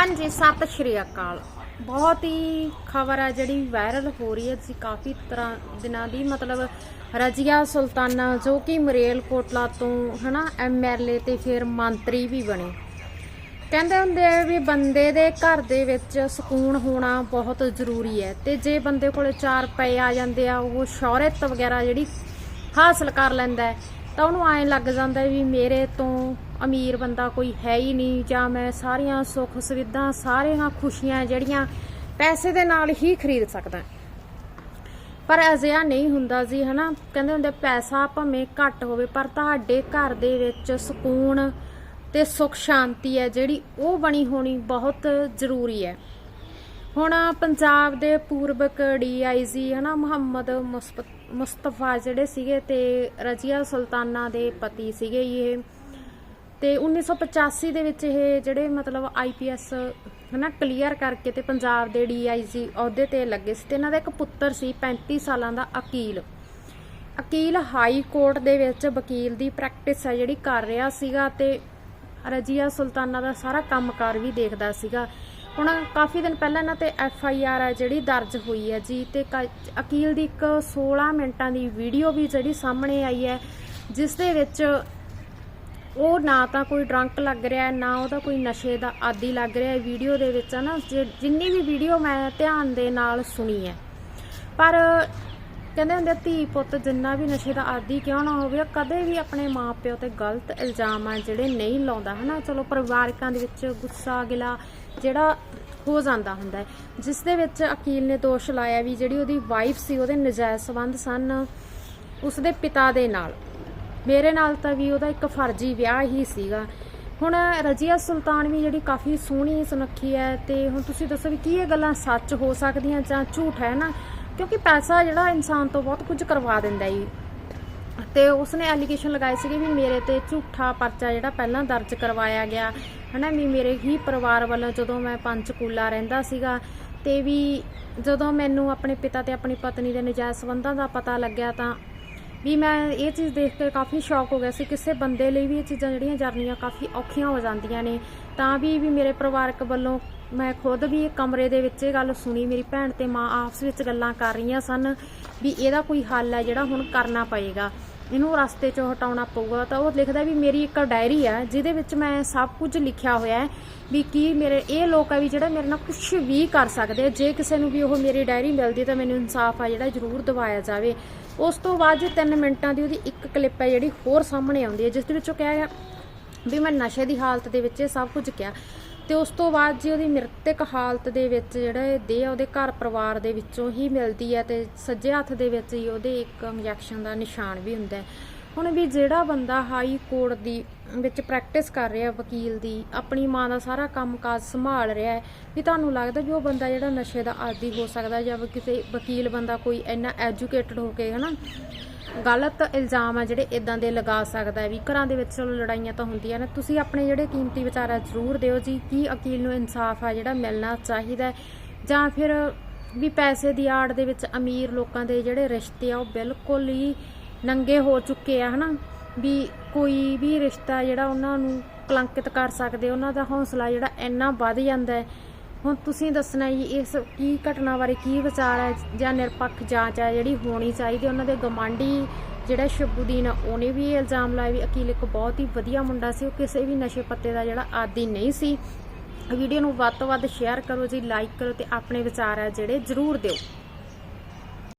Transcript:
ਹਾਂਜੀ, ਸਤਿ ਸ਼੍ਰੀ ਅਕਾਲ। ਬਹੁਤ ਹੀ ਖਬਰ ਹੈ ਜਿਹੜੀ ਵਾਇਰਲ ਹੋ ਰਹੀ ਹੈ। ਜੀ ਕਾਫੀ ਤਰ੍ਹਾਂ ਦਿਨਾਂ ਦੀ, ਮਤਲਬ ਰਜੀਆ ਸੁਲਤਾਨਾ ਜੋ ਕਿ ਮਰੇਲ ਕੋਟਲਾ ਤੋਂ ਹਨਾ ਐਮਐਲਏ ਤੇ ਫਿਰ ਮੰਤਰੀ ਵੀ ਬਣੇ। ਕਹਿੰਦੇ ਹੁੰਦੇ ਆ ਵੀ ਬੰਦੇ ਦੇ ਘਰ ਦੇ ਵਿੱਚ ਸਕੂਨ ਹੋਣਾ ਬਹੁਤ ਜ਼ਰੂਰੀ ਹੈ ਤੇ ਜੇ ਬੰਦੇ ਕੋਲੇ 4 ਪਏ ਆ ਜਾਂਦੇ ਆ, ਉਹ ਸ਼ੌਹਰਤ ਵਗੈਰਾ ਜਿਹੜੀ ਹਾਸਲ ਕਰ ਲੈਂਦਾ ਤਾਂ ਉਹਨੂੰ ਐਂ ਲੱਗ ਜਾਂਦਾ ਵੀ ਮੇਰੇ ਤੋਂ ਅਮੀਰ ਬੰਦਾ ਕੋਈ ਹੈ ਹੀ ਨਹੀਂ, ਜਾਂ ਮੈਂ ਸਾਰੀਆਂ ਸੁੱਖ ਸੁਵਿਧਾ ਸਾਰੀਆਂ ਖੁਸ਼ੀਆਂ ਜਿਹੜੀਆਂ ਪੈਸੇ ਦੇ ਨਾਲ ਹੀ ਖਰੀਦ ਸਕਦਾ। ਪਰ ਅਜਿਹਾ ਨਹੀਂ ਹੁੰਦਾ ਜੀ, ਹਨਾ? ਕਹਿੰਦੇ ਹੁੰਦੇ, ਪੈਸਾ ਭਾਵੇਂ ਘੱਟ ਹੋਵੇ, ਪਰ ਤੁਹਾਡੇ ਘਰ ਦੇ ਵਿੱਚ ਸਕੂਨ ਤੇ ਸੁਖ ਸ਼ਾਂਤੀ ਹੈ, ਜਿਹੜੀ ਉਹ ਬਣੀ ਹੋਣੀ ਬਹੁਤ ਜ਼ਰੂਰੀ ਹੈ। ਹੁਣ ਪੰਜਾਬ ਦੇ ਪੂਰਬਕ ਡੀਆਈਜੀ ਹਨਾ, ਮੁਹੰਮਦ ਮੁਸਪ- ਮੁਸਤਫਾ ਜਿਹੜੇ ਸੀਗੇ ਤੇ ਰਜੀਆ ਸੁਲਤਾਨਾ ਦੇ ਪਤੀ ਸੀਗੇ ਜੀ ਇਹ। ਤੇ 1985 ਦੇ ਵਿੱਚ ਇਹ ਜਿਹੜੇ ਮਤਲਬ ਆਈਪੀਐਸ ਹਨਾ, ਕਲੀਅਰ ਕਰਕੇ ਤੇ ਪੰਜਾਬ ਦੇ ਡੀਆਈਜੀ ਅਹੁਦੇ ਤੇ ਲੱਗੇ ਸੀ ਤੇ ਇਹਨਾਂ ਦਾ ਇੱਕ ਪੁੱਤਰ ਸੀ 35 ਸਾਲਾਂ ਦਾ ਅਕੀਲ। ਅਕੀਲ ਹਾਈ ਕੋਰਟ ਦੇ ਵਿੱਚ ਵਕੀਲ ਦੀ ਪ੍ਰੈਕਟਿਸ ਹੈ ਜਿਹੜੀ ਕਰ ਰਿਹਾ ਸੀਗਾ ਤੇ ਰਜੀਆ ਸੁਲਤਾਨਾ ਦਾ ਸਾਰਾ ਕੰਮਕਾਰ ਵੀ ਦੇਖਦਾ ਸੀਗਾ। ਹੁਣ ਕਾਫੀ ਦਿਨ ਪਹਿਲਾਂ ਇਹਨਾਂ ਤੇ ਐਫ ਆਈ ਆਰ ਹੈ ਜਿਹੜੀ ਦਰਜ ਹੋਈ ਹੈ ਜੀ ਤੇ ਕ- ਅਕੀਲ ਦੀ ਇੱਕ 16 ਮਿੰਟਾਂ ਦੀ ਵੀਡੀਓ ਵੀ ਜਿਹੜੀ ਸਾਹਮਣੇ ਆਈ ਹੈ, ਜਿਸ ਦੇ ਵਿੱਚ ਉਹ ਨਾ ਤਾਂ ਕੋਈ ਡਰੰਕ ਲੱਗ ਰਿਹਾ, ਨਾ ਉਹਦਾ ਕੋਈ ਨਸ਼ੇ ਦਾ ਆਦੀ ਲੱਗ ਰਿਹਾ। ਵੀਡੀਓ ਦੇ ਵਿੱਚ ਨਾ ਜਿ- ਜਿੰਨੀ ਵੀ ਵੀਡੀਓ ਮੈਂ ਧਿਆਨ ਦੇ ਨਾਲ ਸੁਣੀ ਹੈ। ਪਰ ਕਹਿੰਦੇ ਹੁੰਦੇ ਧੀ ਪੁੱਤ ਜਿੰਨਾ ਵੀ ਨਸ਼ੇ ਦਾ ਆਦੀ ਕਿਉਂ ਨਾ ਹੋਵੇ ਕਦੇ ਵੀ ਆਪਣੇ ਮਾਪਿਓ ਤੇ ਗਲਤ ਇਲਜ਼ਾਮ ਆ ਜਿਹੜੇ ਨਹੀਂ ਲਾਉਂਦਾ। ਹਨਾ, ਚਲੋ ਪਰਿਵਾਰਕਾਂ ਦੇ ਵਿੱਚ ਗੁੱਸਾ ਗਿਲਾ ਜਿਹੜਾ ਹੋ ਜਾਂਦਾ ਹੁੰਦਾ ਜਿਸ ਦੇ ਵਿੱਚ ਅਕੀਲ ਨੇ ਦੋਸ਼ ਲਾਇਆ ਵੀ ਜਿਹੜੀ ਉਹਦੀ ਵਾਈਫ ਸੀ, ਉਹਦੇ ਨਜਾਇਜ਼ ਸੰਬੰਧ ਸਨ ਉਸਦੇ ਪਿਤਾ ਦੇ ਨਾਲ। ਮੇਰੇ ਨਾਲ ਤਾਂ ਵੀ ਉਹਦਾ ਇੱਕ ਫਰਜ਼ੀ ਵਿਆਹ ਹੀ ਸੀਗਾ। ਹੁਣ ਰਜੀਆ ਸੁਲਤਾਨ ਵੀ ਜਿਹੜੀ ਕਾਫੀ ਸੋਹਣੀ ਸੁਨੱਖੀ ਹੈ ਤੇ ਹੁਣ ਤੁਸੀਂ ਦੱਸੋ ਵੀ ਕੀ ਇਹ ਗੱਲਾਂ ਸੱਚ ਹੋ ਸਕਦੀਆਂ ਜਾਂ ਝੂਠ ਹੈ ਨਾ? ਕਿਉਂਕਿ ਪੈਸਾ ਜਿਹੜਾ ਇਨਸਾਨ ਤੋਂ ਬਹੁਤ ਕੁਝ ਕਰਵਾ ਦਿੰਦਾ ਹੈ ਤੇ ਉਸਨੇ ਐਲੀਗੇਸ਼ਨ ਲਗਾਏ ਸੀਗੇ ਵੀ ਮੇਰੇ ਤੇ ਝੂਠਾ ਪਰਚਾ ਜਿਹੜਾ ਪਹਿਲਾਂ ਦਰਜ ਕਰਵਾਇਆ ਗਿਆ, ਹਨਾ ਵੀ ਮੇਰੇ ਹੀ ਪਰਿਵਾਰ ਵੱਲੋਂ ਜਦੋਂ ਮੈਂ ਪੰਚਕੂਲਾ ਰਹਿੰਦਾ ਸੀਗਾ ਤੇ ਵੀ ਜਦੋਂ ਮੈਨੂੰ ਆਪਣੇ ਪਿਤਾ ਤੇ ਆਪਣੀ ਪਤਨੀ ਦੇ ਨਜਾਇਜ਼ ਸੰਬੰਧਾਂ ਦਾ ਪਤਾ ਲੱਗਿਆ ਤਾਂ ਵੀ ਮੈਂ ਇਹ ਚੀਜ਼ ਦੇਖ ਕੇ ਕਾਫੀ ਸ਼ੌਕ ਹੋ ਗਿਆ ਸੀ ਕਿਸੇ ਬੰਦੇ ਲਈ ਵੀ ਇਹ ਚੀਜ਼ਾਂ ਜਿਹੜੀਆਂ ਜਰਨੀਆਂ ਕਾਫੀ ਔਖੀਆਂ ਹੋ ਜਾਂਦੀਆਂ ਨੇ। ਤਾਂ ਵੀ ਵੀ ਮੇਰੇ ਪਰਿਵਾਰਕ ਵੱਲੋਂ ਮੈਂ ਖੁਦ ਵੀ ਕਮਰੇ ਦੇ ਵਿੱਚ ਇਹ ਗੱਲ ਸੁਣੀ, ਮੇਰੀ ਭੈਣ ਤੇ ਮਾਂ ਆਪਸ ਵਿੱਚ ਗੱਲਾਂ ਕਰ ਰਹੀਆਂ ਸਨ ਵੀ ਇਹਦਾ ਕੋਈ ਹੱਲ ਹੈ ਜਿਹੜਾ ਹੁਣ ਕਰਨਾ ਪਏਗਾ। ਇਹਨੂੰ ਰਸਤੇ 'ਚੋਂ ਹਟਾਉਣਾ ਪਊਗਾ ਤਾਂ ਉਹ ਲਿਖਦਾ ਵੀ ਮੇਰੀ ਇੱਕ ਡਾਇਰੀ ਹੈ ਜਿਹਦੇ ਵਿੱਚ ਮੈਂ ਸਭ ਕੁਝ ਲਿਖਿਆ ਹੋਇਆ ਹੈ ਵੀ ਕੀ ਮੇਰੇ, ਇਹ ਲੋਕ ਆ ਵੀ ਜਿਹੜਾ ਮੇਰੇ ਨਾਲ ਕੁਝ ਵੀ ਕਰ ਸਕਦੇ ਆ, ਜੇ ਕਿਸੇ ਨੂੰ ਵੀ ਉਹ ਮੇਰੀ ਡਾਇਰੀ ਮਿਲਦੀ ਤਾਂ ਮੈਨੂੰ ਇਨਸਾਫ ਆ ਜਿਹੜਾ ਜ਼ਰੂਰ ਦਿਵਾਇਆ ਜਾਵੇ। ਉਸ ਤੋਂ ਬਾਅਦ ਜੇ 3 ਮਿੰਟਾਂ ਦੀ ਉਹਦੀ ਇੱਕ ਕਲਿੱਪ ਹੈ ਜਿਹੜੀ ਹੋਰ ਸਾਹਮਣੇ ਆਉਂਦੀ ਹੈ, ਜਿਸ ਦੇ ਵਿੱਚ ਉਹ ਕਿਹਾ ਗਿਆ ਵੀ ਮੈਂ ਨਸ਼ੇ ਦੀ ਹਾਲਤ ਦੇ ਵਿੱਚ ਇਹ ਸਭ ਕੁਝ ਕਿਹਾ। ਤੇ ਉਸ ਤੋਂ ਬਾਅਦ ਜੀ ਉਹਦੀ ਮ੍ਰਿਤਕ ਹਾਲਤ ਦੇ ਵਿੱਚ ਜਿਹੜਾ ਇਹ ਦੇਹ ਆ, ਉਹਦੇ ਘਰ ਪਰਿਵਾਰ ਦੇ ਵਿੱਚੋਂ ਹੀ ਮਿਲਦੀ ਹੈ ਤੇ ਸੱਜੇ ਹੱਥ ਦੇ ਵਿੱਚ ਹੀ ਉਹਦੇ ਇੱਕ ਇੰਜੈਕਸ਼ਨ ਦਾ ਨਿਸ਼ਾਨ ਵੀ ਹੁੰਦਾ ਹੈ। ਹੁਣ ਵੀ ਜਿਹੜਾ ਬੰਦਾ ਹਾਈ ਕੋਰਟ ਦੀ ਵਿੱਚ ਪ੍ਰੈਕਟਿਸ ਕਰ ਰਿਹਾ, ਵਕੀਲ ਦੀ, ਆਪਣੀ ਮਾਂ ਦਾ ਸਾਰਾ ਕੰਮਕਾਜ ਸੰਭਾਲ ਰਿਹਾ ਹੈ, ਵੀ ਤੁਹਾਨੂੰ ਲੱਗਦਾ ਵੀ ਉਹ ਬੰਦਾ ਜਿਹੜਾ ਨਸ਼ੇ ਦਾ ਆਦੀ ਹੋ ਸਕਦਾ ਜਾਂ ਕਿਸੇ ਵਕੀਲ ਬੰਦਾ ਕੋਈ ਇੰਨਾ ਐਜੂਕੇਟਡ ਹੋ ਕੇ, ਹਨਾ ਗਲਤ ਇਲਜ਼ਾਮ ਆ ਜਿਹੜੇ ਇਦਾਂ ਦੇ ਲਗਾ ਸਕਦਾ ਹੈ ਵੀ ਘਰਾਂ ਦੇ ਵਿੱਚ ਚਲੋ ਲੜਾਈਆਂ ਤਾਂ ਹੁੰਦੀਆਂ ਨੇ, ਤੁਸੀਂ ਆਪਣੇ ਜਿਹੜੇ ਕੀਮਤੀ ਵਿਚਾਰਾ ਜ਼ਰੂਰ ਦਿਓ ਜੀ, ਕੀ ਅਕੀਲ ਨੂੰ ਇਨਸਾਫ ਆ ਜਿਹੜਾ ਮਿਲਣਾ ਚਾਹੀਦਾ ਜਾਂ ਫਿਰ ਵੀ ਪੈਸੇ ਦੀ ਆੜ ਦੇ ਵਿੱਚ ਅਮੀਰ ਲੋਕਾਂ ਦੇ ਜਿਹੜੇ ਰਿਸ਼ਤੇ ਆ, ਉਹ ਬਿਲਕੁਲ ਹੀ ਨੰਗੇ ਹੋ ਚੁੱਕੇ ਆ, ਹਨਾ? ਵੀ ਕੋਈ ਵੀ ਰਿਸ਼ਤਾ ਜਿਹੜਾ ਉਹਨਾਂ ਨੂੰ ਕਲੰਕਿਤ ਕਰ ਸਕਦੇ, ਉਹਨਾਂ ਦਾ ਹੌਸਲਾ ਜਿਹੜਾ ਇੰਨਾ ਵੱਧ ਜਾਂਦਾ ਹੈ ਹੁਣ ਤੁਸੀਂ ਦੱਸਣਾ ਜੀ ਇਸ ਕੀ ਘਟਨਾ ਬਾਰੇ ਕੀ ਵਿਚਾਰ ਹੈ ਜਾਂ ਨਿਰਪੱਖ ਜਾਂਚ ਹੈ ਜਿਹੜੀ ਹੋਣੀ ਚਾਹੀਦੀ ਉਹਨਾਂ ਦੇ ਗਮਾਂਡੀ ਜਿਹੜਾ ਸ਼ਬੂਦੀਨ ਆ, ਉਹਨੇ ਵੀ ਇਹ ਇਲਜ਼ਾਮ ਲਾਇਆ ਵੀ ਅਕੀਲ ਇੱਕ ਬਹੁਤ ਹੀ ਵਧੀਆ ਮੁੰਡਾ ਸੀ ਉਹ ਕਿਸੇ ਵੀ ਨਸ਼ੇ ਪੱਤੇ ਦਾ ਜਿਹੜਾ ਆਦੀ ਨਹੀਂ ਸੀ। ਵੀਡੀਓ ਨੂੰ ਵੱਧ ਤੋਂ ਵੱਧ ਸ਼ੇਅਰ ਕਰੋ ਜੀ ਲਾਈਕ ਕਰੋ ਤੇ ਆਪਣੇ ਵਿਚਾਰ ਹੈ ਜਿਹੜੇ ਜ਼ਰੂਰ ਦਿਓ।